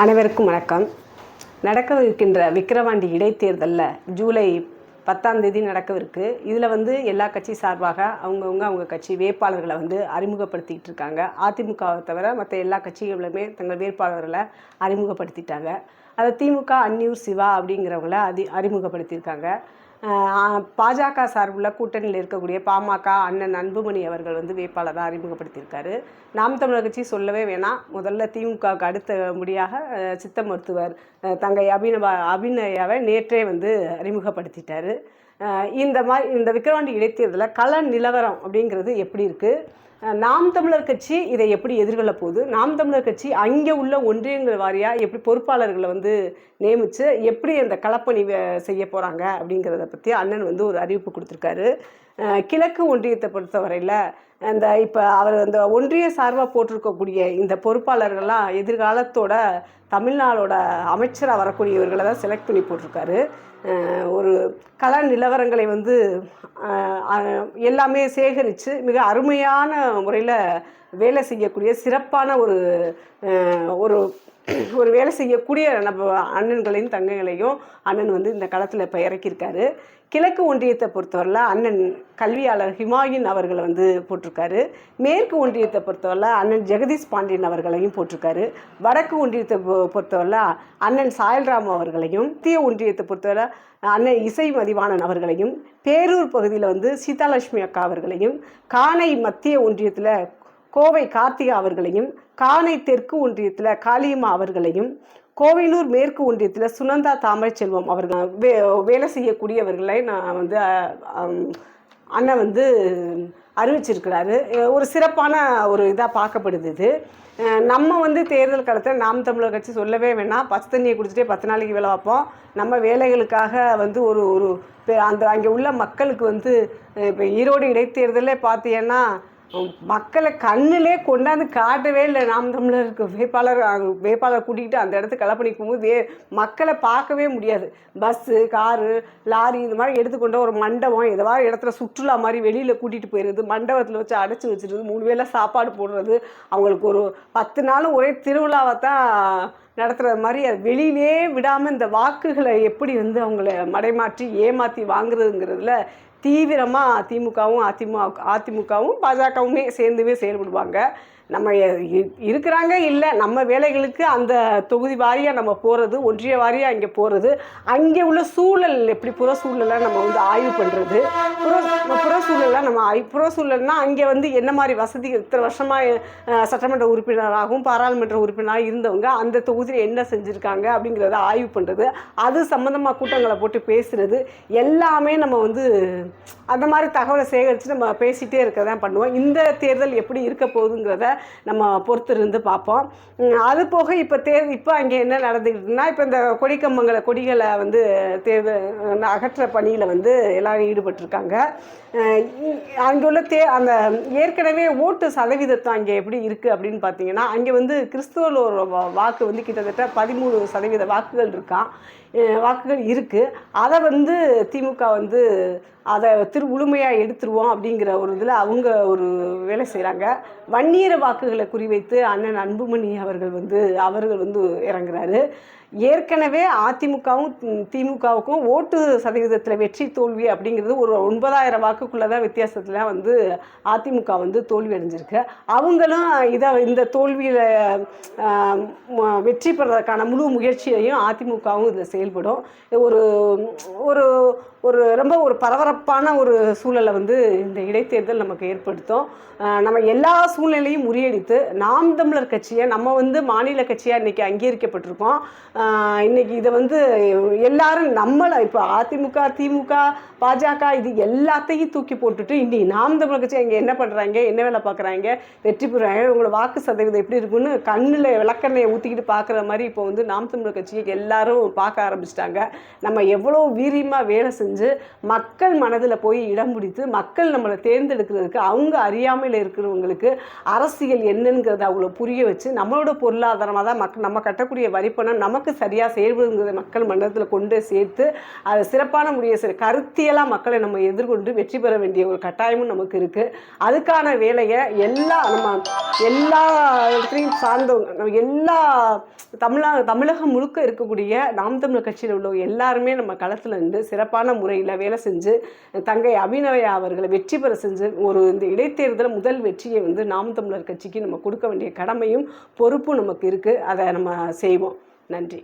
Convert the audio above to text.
அனைவருக்கும் வணக்கம். நடக்கவிருக்கின்ற விக்கிரவாண்டி இடைத்தேர்தலில் ஜூலை பத்தாம் தேதி நடக்கவிருக்கு. இதில் வந்து எல்லா கட்சி சார்பாக அவங்கவுங்க அவங்க கட்சி வேட்பாளர்களை வந்து அறிமுகப்படுத்திக்கிட்டு இருக்காங்க. அதிமுகவை தவிர மற்ற எல்லா கட்சிகளுமே தங்கள் வேட்பாளர்களை அறிமுகப்படுத்திட்டாங்க. அதை திமுக அன்னியூர் சிவா அப்படிங்கிறவங்கள அதி அறிமுகப்படுத்தியிருக்காங்க. பாஜக சார்புள்ள கூட்டணியில் இருக்கக்கூடிய பாமக அண்ணன் அன்புமணி அவர்கள் வந்து வேட்பாளராக அறிமுகப்படுத்தியிருக்காரு. நாம் தமிழர் கட்சி சொல்லவே வேணாம். முதல்ல திமுகவுக்கு அடுத்த முடியாக சித்த மருத்துவர் தங்கை அபிநவ அபிநயாவை நேற்றே வந்து அறிமுகப்படுத்திட்டாரு. இந்த மாதிரி இந்த விக்கிரவாண்டி இடைத்தேர்தலில் கள நிலவரம் அப்படிங்கிறது எப்படி இருக்குது நாம் தமிழர் கட்சி இதை எப்படி எதிர்கொள்ள போகுது? நாம் தமிழர் கட்சி அங்கே உள்ள ஒன்றியங்கள் வாரியாக எப்படி பொறுப்பாளர்களை வந்து நியமித்து எப்படி அந்த களப்பணி செய்ய போகிறாங்க அப்படிங்கிறத பற்றி அண்ணன் வந்து ஒரு அறிவிப்பு கொடுத்துருக்காரு. கிழக்கு ஒன்றியத்தை பொறுத்தவரையில் அந்த இப்போ அவர் அந்த ஒன்றிய சார்பாக போட்டிருக்கக்கூடிய இந்த பொறுப்பாளர்கள்லாம் எதிர்காலத்தோட தமிழ்நாடோட அமைச்சராக வரக்கூடியவர்களை தான் செலக்ட் பண்ணி போட்டிருக்காரு. ஒரு கல நிலவரங்களை வந்து எல்லாமே சேகரித்து மிக அருமையான முறையில் வேலை செய்யக்கூடிய சிறப்பான ஒரு ஒரு ஒரு வேலை செய்யக்கூடிய நம்ம அண்ணன்களையும் தங்கைகளையும் அண்ணன் வந்து இந்த களத்தில் இப்போ இறக்கியிருக்காரு. கிழக்கு ஒன்றியத்தை பொறுத்தவரையில் அண்ணன் கல்வியாளர் ஹிமாயின் அவர்களை வந்து போட்டிருக்காரு. மேற்கு ஒன்றியத்தை பொறுத்தவரையில் அண்ணன் ஜெகதீஷ் பாண்டியன் அவர்களையும் போட்டிருக்காரு. வடக்கு ஒன்றியத்தை பொ- பொறுத்தவரையில் அண்ணன் சாயல்ராம் அவர்களையும் தீய ஒன்றியத்தை பொறுத்தவரை அண்ணன் இசை மதிவாணன் அவர்களையும் பேரூர் பகுதியில் வந்து சீதாலட்சுமி அக்கா அவர்களையும் காணை மத்திய ஒன்றியத்தில் கோவை கார்த்திகா அவர்களையும் காணை தெற்கு ஒன்றியத்தில் காளியம்மா அவர்களையும் கோவிலூர் மேற்கு ஒன்றியத்தில் சுனந்தா தாமரைச்செல்வம் அவர்கள் வே வேலை செய்யக்கூடியவர்களை நான் வந்து அண்ணன் வந்து அறிவிச்சிருக்கிறாரு. ஒரு சிறப்பான ஒரு இதாக பார்க்கப்படுது இது. நம்ம வந்து தேர்தல் காலத்தில் நாம் தமிழர் கட்சி சொல்லவே வேணாம். பச்சை தண்ணியை குடிச்சிட்டே பத்து நாளைக்கு வேலை பார்ப்போம். நம்ம வேலைகளுக்காக வந்து ஒரு ஒரு பெ- அந்த அங்கே உள்ள மக்களுக்கு வந்து இப்போ ஈரோடு இடைத்தேர்தலே பார்த்தீங்கன்னா மக்களை கண்ணிலே கொண்டாந்து காட்டவே இல்லை. நாம் தமிழருக்கு வேட்பாளர் வேப்பாளர் வேட்பாளர் கூட்டிகிட்டு அந்த இடத்துக்கு கலப்பணி போகும்போது வே மக்களை பார்க்கவே முடியாது. பஸ்ஸு காரு லாரி இது மாதிரி எடுத்துக்கொண்ட ஒரு மண்டபம் எதவா இடத்துல சுற்றுலா மாதிரி வெளியில் கூட்டிகிட்டு போயிடுது மண்டபத்தில் வச்சு அடைச்சி வச்சுருது மூணு வேளை சாப்பாடு போடுறது அவங்களுக்கு ஒரு பத்து நாளும் ஒரே திருவிழாவை தான் நடத்துகிற மாதிரி அது வெளியிலே விடாமல் இந்த வாக்குகளை எப்படி வந்து அவங்கள மடைமாற்றி ஏமாற்றி வாங்குறதுங்கிறதுல தீவிரமாக திமுகவும் அதிமுக அதிமுகவும் பாஜகவுமே சேர்ந்துவே செயல்படுவாங்க. நம்ம இ- இருக்கிறாங்க இல்லை நம்ம வேலைகளுக்கு அந்த தொகுதி வாரியாக நம்ம போகிறது ஒன்றிய வாரியாக அங்கே போகிறது அங்கே உள்ள சூழல் எப்படி புற சூழலை நம்ம வந்து ஆய்வு பண்ணுறது புற புற சூழலை நம்ம ஆய் புற சூழல்னால் அங்கே வந்து என்ன மாதிரி வசதி இத்தனை வருஷமாக சட்டமன்ற உறுப்பினராகவும் பாராளுமன்ற உறுப்பினராக இருந்தவங்க அந்த தொகுதியில் என்ன செஞ்சுருக்காங்க அப்படிங்கிறத ஆய்வு பண்ணுறது அது சம்மந்தமாக கூட்டங்களை போட்டு பேசுகிறது எல்லாமே நம்ம வந்து அந்த மாதிரி தகவலை சேகரித்து நம்ம பேசிகிட்டே இருக்க தான் பண்ணுவோம். இந்த தேர்தல் எப்படி இருக்க போகுதுங்கிறத நம்ம பொறுத்து இருந்து பார்ப்போம் அது போக இப்போ தேர் இப்போ அங்கே என்ன நடந்துக்கிட்டுனா இப்போ இந்த கொடிக்கம்பங்களை கொடிகளை வந்து தேர்தல் அகற்ற பணியில் வந்து எல்லோரும் ஈடுபட்டிருக்காங்க. அங்கே உள்ள தே அந்த ஏற்கனவே ஓட்டு சதவீதத்தை அங்கே எப்படி இருக்குது அப்படின்னு பார்த்தீங்கன்னா அங்கே வந்து கிறிஸ்துவலோட வாக்கு வந்து கிட்டத்தட்ட பதிமூணு சதவீத வாக்குகள் இருக்கான் வாக்குகள் இருக்குது அதை வந்து திமுக வந்து அதை திரு முழுமையாக எடுத்துருவோம் அப்படிங்கிற ஒரு இதில் அவங்க ஒரு வேலை செய்கிறாங்க வன்னியர வாக்குகளை குறிவைத்து அண்ணன் அன்புமணி அவர்கள் வந்து அவர்கள் வந்து இறங்குறாரு. ஏற்கனவே அதிமுகவும் திமுகவுக்கும் ஓட்டு சதவீதத்தில் வெற்றி தோல்வி அப்படிங்கிறது ஒரு ஒன்பதாயிரம் வாக்குக்குள்ளே தான் வித்தியாசத்தில் வந்து அதிமுக வந்து தோல்வி அடைஞ்சிருக்கு. அவங்களும் இதை இந்த தோல்வியில் வெற்றி பெறதுக்கான முழு முயற்சியையும் அதிமுகவும் இதில் செயல்படும். ஒரு ஒரு ஒரு ரொம்ப ஒரு பரபரப்பான ஒரு சூழலை வந்து இந்த இடைத்தேர்தல் நமக்கு ஏற்படுத்தும். நம்ம எல்லா சூழ்நிலையும் முறியடித்து நாம் தமிழர் கட்சியை நம்ம வந்து மாநில கட்சியாக இன்றைக்கி அங்கீகரிக்கப்பட்டிருக்கோம். இன்னைக்கு இதை வந்து எல்லாரும் நம்மளை இப்போ அதிமுக திமுக பாஜக இது எல்லாத்தையும் தூக்கி போட்டுட்டு இன்றைக்கி நாம் தமிழ் கட்சி அங்கே என்ன பண்ணுறாங்க என்ன வேலை பார்க்குறாங்க வெற்றி பெறுறாங்க உங்களை வாக்கு சதவீதம் எப்படி இருக்குன்னு கண்ணில் விளக்கெண்ணையை ஊற்றிக்கிட்டு பார்க்குற மாதிரி இப்போ வந்து நாம் தமிழ் கட்சியை எல்லாரும் பார்க்க ஆரம்பிச்சிட்டாங்க. நம்ம எவ்வளோ வீரியமாக வேலை செஞ்சு மக்கள் மனதில் போய் இடம் பிடித்து மக்கள் நம்மளை தேர்ந்தெடுக்கிறதுக்கு அவங்க அறியாமையில் இருக்கிறவங்களுக்கு அரசியல் என்னங்கிறத அவங்கள புரிய வச்சு நம்மளோட பொருளாதாரமாக தான் மக் நம்ம கட்டக்கூடிய வரிப்பணம் நமக்கு அளவுக்கு சரியாக செயல்படுங்கிறத மக்கள் மன்றத்தில் கொண்டு சேர்த்து அதை சிறப்பான முறையை சரி கருத்தியலாக மக்களை நம்ம எதிர்கொண்டு வெற்றி பெற வேண்டிய ஒரு கட்டாயமும் நமக்கு இருக்குது அதுக்கான வேலையை எல்லா நம்ம எல்லா இடத்துலையும் சார்ந்தவங்க நம்ம எல்லா தமிழா தமிழகம் முழுக்க இருக்கக்கூடிய நாம் தமிழர் கட்சியில் உள்ளவங்க எல்லாருமே நம்ம களத்தில் இருந்து சிறப்பான முறையில் வேலை செஞ்சு தங்கை அபிநயா அவர்களை வெற்றி பெற செஞ்சு ஒரு இந்த இடைத்தேர்தல் முதல் வெற்றியை வந்து நாம் தமிழர் கட்சிக்கு நம்ம கொடுக்க வேண்டிய கடமையும் பொறுப்பும் நமக்கு இருக்குது அதை நம்ம செய்வோம். நன்றி